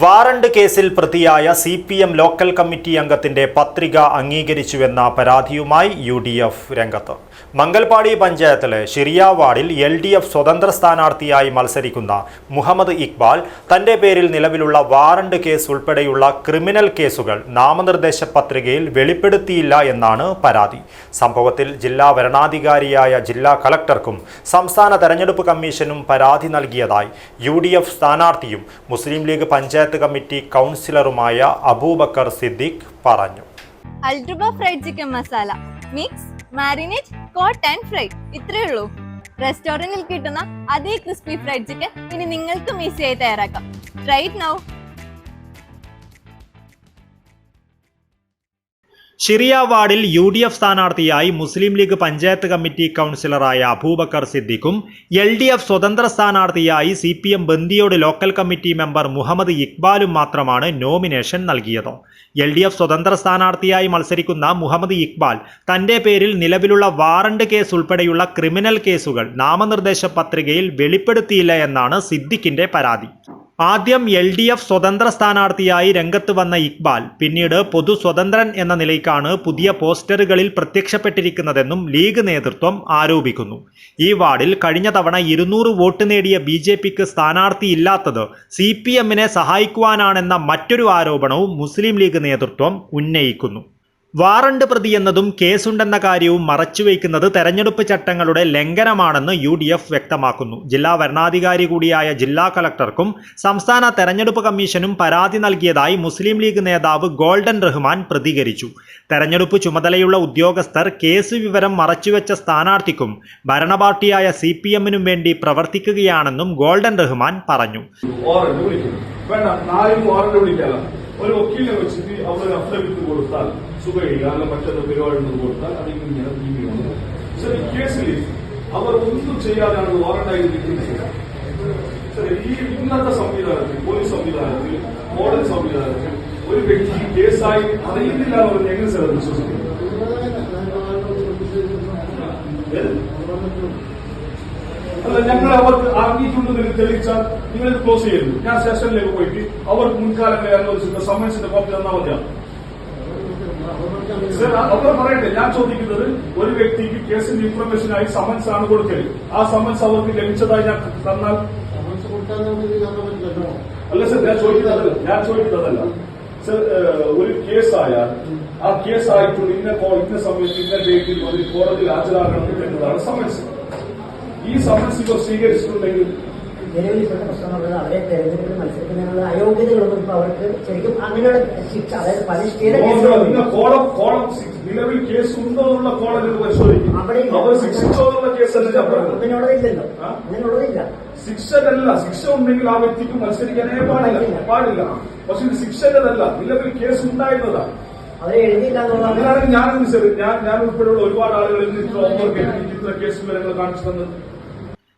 Warrant കേസിൽ പ്രതിയായ C P M local committee അംഗത്തിന്റെ പത്രിക അംഗീകരിച്ചുവെന്ന പരാതിയുമായി യു ഡി എഫ് രംഗത്ത്. മംഗൽപാടി പഞ്ചായത്തിലെ ഷിറിയ വാർഡിൽ എൽ ഡി എഫ് സ്വതന്ത്ര സ്ഥാനാർത്ഥിയായി മത്സരിക്കുന്ന മുഹമ്മദ് ഇക്ബാൽ തന്റെ പേരിൽ നിലവിലുള്ള വാറണ്ട് കേസ് ഉൾപ്പെടെയുള്ള ക്രിമിനൽ കേസുകൾ നാമനിർദ്ദേശ പത്രികയിൽ വെളിപ്പെടുത്തിയില്ല എന്നാണ് പരാതി. സംഭവത്തിൽ ജില്ലാ വരണാധികാരിയായ ജില്ലാ കളക്ടർക്കും സംസ്ഥാന തെരഞ്ഞെടുപ്പ് കമ്മീഷനും പരാതി നൽകിയതായി യു സ്ഥാനാർത്ഥിയും മുസ്ലിം ലീഗ് പഞ്ചായത്ത് കമ്മിറ്റി കൗൺസിലറുമായ അബൂബക്കർ സിദ്ദിഖ് പറഞ്ഞു. അൽട്രബ fried chicken masala mix marinate coat and fry ഇത്രയേ ഉള്ളൂ. റെസ്റ്റോറന്റിൽ കിട്ടുന്ന അതേ ക്രിസ്പി ഫ്രൈഡ് ചിക്കൻ ഇനി നിങ്ങൾക്കും ഈസിയായി തയ്യാറാക്കാം. റൈറ്റ് നൗ ഷിറിയ വാർഡിൽ യു ഡി എഫ് സ്ഥാനാർത്ഥിയായി മുസ്ലിം ലീഗ് പഞ്ചായത്ത് കമ്മിറ്റി കൗൺസിലറായ അബൂബക്കർ സിദ്ദിഖും എൽ ഡി എഫ് സ്വതന്ത്ര സ്ഥാനാർത്ഥിയായി സി പി എം ബന്ദിയോട് ലോക്കൽ കമ്മിറ്റി മെമ്പർ മുഹമ്മദ് ഇക്ബാലും മാത്രമാണ് നോമിനേഷൻ നൽകിയത്. എൽ ഡി എഫ് സ്വതന്ത്ര സ്ഥാനാർത്ഥിയായി മത്സരിക്കുന്ന മുഹമ്മദ് ഇക്ബാൽ തന്റെ പേരിൽ നിലവിലുള്ള വാറണ്ട് കേസ് ഉൾപ്പെടെയുള്ള ക്രിമിനൽ കേസുകൾ നാമനിർദ്ദേശ പത്രികയിൽ വെളിപ്പെടുത്തിയില്ല എന്നാണ് സിദ്ദിഖിന്റെ പരാതി. ആദ്യം എൽ ഡി എഫ് സ്വതന്ത്ര സ്ഥാനാർത്ഥിയായി രംഗത്ത് വന്ന ഇക്ബാൽ. പിന്നീട് പൊതു സ്വതന്ത്രൻ എന്ന നിലയ്ക്കാണ് പുതിയ പോസ്റ്ററുകളിൽ പ്രത്യക്ഷപ്പെട്ടിരിക്കുന്നതെന്നും ലീഗ് നേതൃത്വം ആരോപിക്കുന്നു. ഈ വാർഡിൽ കഴിഞ്ഞ തവണ ഇരുന്നൂറ് വോട്ട് നേടിയ ബി ജെ പിക്ക് സ്ഥാനാർത്ഥിയില്ലാത്തത് സി പി എമ്മിനെ സഹായിക്കുവാനാണെന്ന മറ്റൊരു ആരോപണവും മുസ്ലിം ലീഗ് നേതൃത്വം ഉന്നയിക്കുന്നു. വാറണ്ട് പ്രതി എന്നതും കേസുണ്ടെന്ന കാര്യവും മറച്ചുവെക്കുന്നത് തെരഞ്ഞെടുപ്പ് ചട്ടങ്ങളുടെ ലംഘനമാണെന്ന് യു ഡി എഫ് വ്യക്തമാക്കുന്നു. ജില്ലാ വരണാധികാരി കൂടിയായ ജില്ലാ കളക്ടർക്കും സംസ്ഥാന തെരഞ്ഞെടുപ്പ് കമ്മീഷനും പരാതി നൽകിയതായി മുസ്ലിം ലീഗ് നേതാവ് ഗോൾഡൻ റഹ്മാൻ പ്രതികരിച്ചു. തെരഞ്ഞെടുപ്പ് ചുമതലയുള്ള ഉദ്യോഗസ്ഥർ കേസ് വിവരം മറച്ചുവെച്ച സ്ഥാനാർത്ഥിക്കും ഭരണപാർട്ടിയായ സി പി എമ്മിനും വേണ്ടി പ്രവർത്തിക്കുകയാണെന്നും ഗോൾഡൻ റഹ്മാൻ പറഞ്ഞു. ഒരു വെച്ചിട്ട് അവിടെ കൊടുത്താൽ അല്ല മറ്റൊരു പരിപാടി ഉണ്ടെന്ന് കൊടുത്താൽ അത് ഇങ്ങനെ നീങ്ങുന്നു ശരി കേസിൽ അവർ ഒന്നും ചെയ്യാതെയാണ് വാറണ്ടായി നിൽക്കുന്നത്. ശരി ഈ ഇന്നത്തെ സംവിധാനത്തിൽ പോലീസ് സംവിധാനത്തിൽ മോഡൽ സംവിധാനത്തിൽ ഒരു വ്യക്തി കേസായി അറിയുന്നില്ല എന്ന് എങ്ങനെ സാർ അത് വിശ്വസിക്കുന്നത്? അല്ല ഞങ്ങൾ അവർക്ക് അറിഞ്ഞിട്ടുണ്ടെന്ന് തെളിയിച്ചാൽ നിങ്ങൾ ക്ലോസ് ചെയ്യരുത്. ഞാൻ സ്റ്റേഷനിലേക്ക് പോയിട്ട് അവർക്ക് മുൻകാലങ്ങളിൽ അനുവദിച്ചിട്ട് സമ്മൻസിന്റെ കോപ്പി തന്നാൽ മതിയാണ് സർ, പറയട്ടെ ഞാൻ ചോദിക്കുന്നത് ഒരു വ്യക്തിക്ക് കേസിന്റെ ഇൻഫർമേഷനായി സമൻസ് ആണ് കൊടുക്കൽ. ആ സമൻസ് അവർക്ക് ലഭിച്ചതായി ഞാൻ തന്നാൽ? അല്ല സർ ഞാൻ ചോദിക്കുന്നതല്ല. ഞാൻ ചോദിക്കുന്നതല്ല. സർ ഒരു കേസായാൽ ആ കേസായിട്ടുള്ള ഇന്ന ഇന്ന സമയത്ത് ഇന്ന ഡേറ്റിൽ ഒരു കോടതിയിൽ ഹാജരാകണം എന്നതാണ് സമൻസ് ഈ സമൻസ് ഇവർ സ്വീകരിച്ചിട്ടുണ്ടെങ്കിൽ നിലവിൽ പ്രശ്നങ്ങളുള്ളത് പ്രശ്നം അവരെ തെരഞ്ഞെടുപ്പിൽ മത്സരിക്കുന്നതിനുള്ള അയോഗ്യതകളൊന്നും ഇപ്പൊ അവർക്ക് ശരിക്കും അങ്ങനെയുള്ള ശിക്ഷ. അതായത് സി- നിലവിൽ കേസ് ഉണ്ടോ എന്നുള്ള കോടതി പരിശോധിക്കും. അവിടെ ഇല്ല. അവർ ശിക്ഷിച്ചോ എന്നുള്ള കേസല്ല ഞാൻ പറഞ്ഞത് അങ്ങനെയുള്ളതില്ലല്ലോ ആ? അങ്ങനെയുള്ളതില്ല ശിക്ഷകല്ല ശിക്ഷ ഉണ്ടെങ്കിൽ ആ വ്യക്തിക്ക് മത്സരിക്കാനേ പാടില്ല. പാടില്ല. പക്ഷെ ഇത് ശിക്ഷനല്ല നിലവിൽ കേസ് അങ്ങനെയാണെങ്കിൽ ഞാൻ ഞാൻ ഞാൻ ഉൾപ്പെടെയുള്ള ഒരുപാട് ആളുകൾ ഇന്ന് ഇത്ര ഇത്ര കേസ് വിവരങ്ങൾ കാണിച്ചു തന്നത്.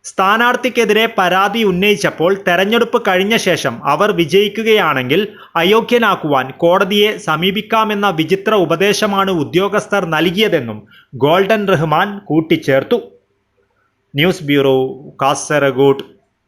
സ്ഥാനാർത്ഥിക്കെതിരെ പരാതി ഉന്നയിച്ചപ്പോൾ തെരഞ്ഞെടുപ്പ് കഴിഞ്ഞ ശേഷം അവർ വിജയിക്കുകയാണെങ്കിൽ അയോഗ്യനാക്കുവാൻ കോടതിയെ സമീപിക്കാമെന്ന വിചിത്ര ഉപദേശമാണ് ഉദ്യോഗസ്ഥർ നൽകിയതെന്നും ഗോൾഡൻ റഹ്മാൻ കൂട്ടിച്ചേർത്തു. News bureau Kasargod.